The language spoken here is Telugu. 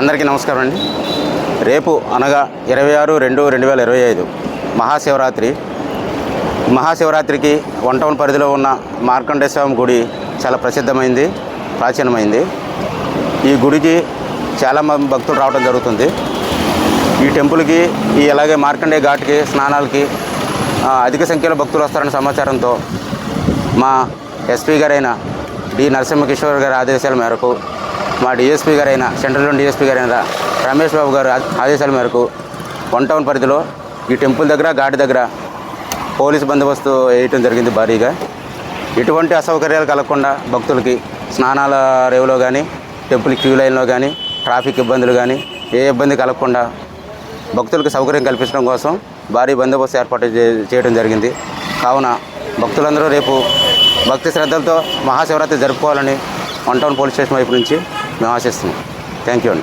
అందరికీ నమస్కారం అండి. రేపు అనగా ఇరవై ఆరు రెండు రెండు వేల ఇరవై ఐదు మహాశివరాత్రి. మహాశివరాత్రికి వన్ టౌన్ పరిధిలో ఉన్న మార్కండేశ్వరం గుడి చాలా ప్రసిద్ధమైంది ప్రాచీనమైంది. ఈ గుడికి చాలా మంది భక్తులు రావడం జరుగుతుంది. ఈ టెంపుల్కి ఈ అలాగే మార్కండేయ ఘాట్కి స్నానాలకి అధిక సంఖ్యలో భక్తులు వస్తారన్న సమాచారంతో మా ఎస్పీ గారైన డి నరసింహకిషోర్ గారి ఆదేశాల మేరకు మా డిఎస్పీ గారైన సెంట్రల్ డిఎస్పీ గారైన రమేష్ బాబు గారు ఆదేశాల మేరకు వన్ టౌన్ పరిధిలో ఈ టెంపుల్ దగ్గర ఘాట్ దగ్గర పోలీస్ బందోబస్తు వేయటం జరిగింది భారీగా. ఎటువంటి అసౌకర్యాలు కలగకుండా భక్తులకి స్నానాల రేవులో కానీ టెంపుల్ క్యూ లైన్లో కానీ ట్రాఫిక్ ఇబ్బందులు కానీ ఏ ఇబ్బంది కలగకుండా భక్తులకు సౌకర్యం కల్పించడం కోసం భారీ బందోబస్తు ఏర్పాటు చేయడం జరిగింది. కావున భక్తులందరూ రేపు భక్తి శ్రద్ధలతో మహాశివరాత్రి జరుపుకోవాలని వన్ టౌన్ పోలీస్ స్టేషన్ వైపు నుంచి మేము ఆశిస్తున్నాం. థ్యాంక్ యూ అండి.